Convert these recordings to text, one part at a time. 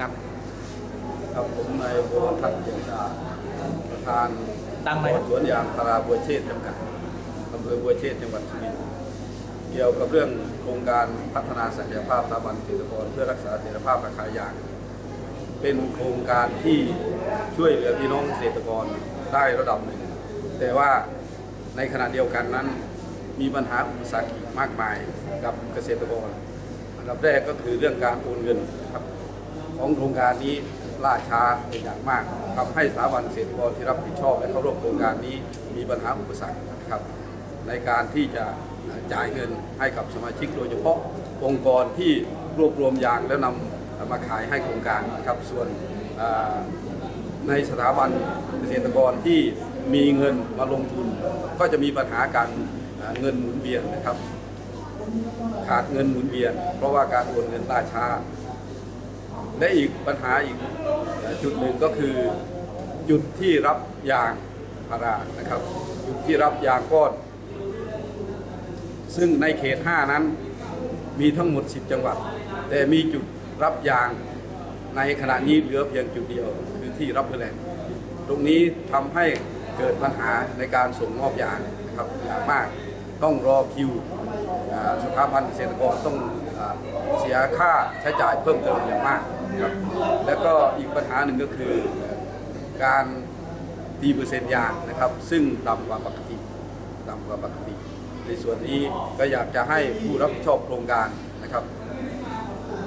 ครับครับผมนายบัวทัศน์เกียรติชาติประธานตั้งไหมสวนยางพาราบัวเชษฐ์จำกัดอำเภอบัวเชษฐ์จังหวัดสุรินทร์เกี่ยวกับเรื่องโครงการพัฒนาศักยภาพสถาบันเกษตรกรเพื่อรักษาเสถียรภาพราคายาง เป็นโครงการที่ช่วยเหลือพี่น้องเกษตรกรได้ระดับหนึ่ง แต่ว่าในขณะเดียวกันนั้น มีปัญหาอุปสรรคอีกมากมายกับเกษตรกรอันดับแรกก็คือเรื่องการโอนเงินครับ ของโครงการนี้ล่าช้าเป็นอย่างมากทำให้สถาบันเกษตรกรที่รับผิดชอบและเข้าร่วมโครงการนี้มีปัญหาอุปสรรคนะครับในการที่จะจ่ายเงินให้กับสมาชิกโดยเฉพาะองค์กรที่รวบรวมยางแล้วนำมาขายให้โครงการนะครับส่วนในสถาบันเกษตรกรที่มีเงินมาลงทุน ก็จะมีปัญหาการเงินหมุนเวียนนะครับ ขาดเงินหมุนเวียน เพราะว่าการโอนเงินล่าช้า และอีกปัญหาอีกจุดหนึ่งก็คือจุดที่รับยางพารานะครับจุดที่รับยางก้อน ซึ่งในเขต 5 นั้นมีทั้งหมด 10 จังหวัด แต่มีจุดรับยางในขณะนี้เหลือเพียงจุดเดียวคือที่รับเพื่อแรงตรงนี้ทำให้เกิดปัญหาในการส่งมอบยางนะครับอย่างมากต้องรอคิวอ่าสถาบันเกษตรกรต้องอเสียค่าใช้จ่ายเพิ่มเติมอย่างมาก ครับแล้วก็อีกปัญหาหนึ่งก็คือการตีเปอร์เซ็นต์ยางนะครับ ซึ่งต่ำกว่าปกติต่ำกว่าปกติ ในส่วนนี้ก็อยากจะให้ผู้รับผิดชอบโครงการนะครับ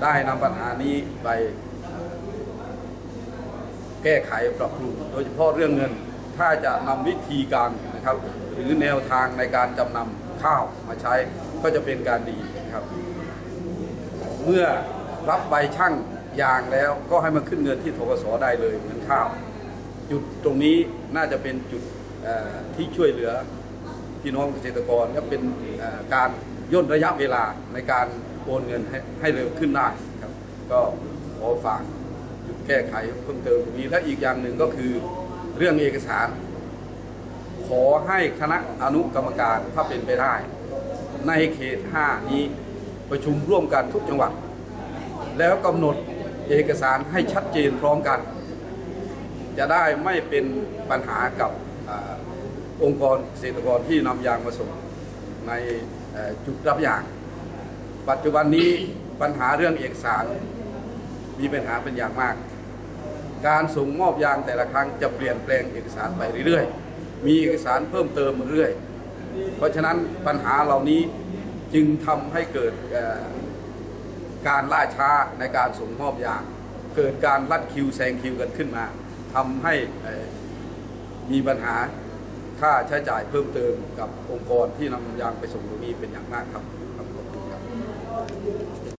ได้นำปัญหานี้ไปแก้ไขปรับปรุงโดยเฉพาะเรื่องเงิน ถ้าจะนำวิธีการนะครับ หรือแนวทางในการจำนำข้าวมาใช้ก็จะเป็นการดีนะครับ เมื่อรับใบช่าง ยางแล้วก็ให้มาขึ้นเงินที่ทกสได้เลยเหมือนข้าว จุดตรงนี้น่าจะเป็นจุดที่ช่วยเหลือพี่น้องเกษตรกรและเป็นการย่นระยะเวลาในการโอนเงินให้ให้เร็วขึ้นได้ครับ ก็ขอฝากจุดแก้ไขเพิ่มเติมตรงนี้และอีกอย่างหนึ่งก็คือเรื่องเอกสาร ขอให้คณะอนุกรรมการถ้าเป็นไปได้ ในเขต 5 นี้ประชุมร่วมกันทุกจังหวัด แล้วกำหนด เอกสารให้ชัดเจนพร้อมกัน จะได้ไม่เป็นปัญหากับอองค์กรเกษตรกรที่นำยางมาส่งในจุดรับยาง ปัจจุบันนี้ปัญหาเรื่องเอกสารมีปัญหาเป็นอย่างมาก การส่งมอบยางแต่ละครั้งจะเปลี่ยนแปลงเอกสารไปเรื่อยๆ มีเอกสารเพิ่มเติมมาเรื่อย เพราะฉะนั้นปัญหาเหล่านี้จึงทำให้เกิด การล่าช้าในการส่งมอบยาง เกิดการลัดคิวแซงคิวกันขึ้นมาทำให้มีปัญหาค่าใช้จ่ายเพิ่มเติมกับองค์กรที่นำยางไปส่งตรงนี้เป็นอย่างมากครับ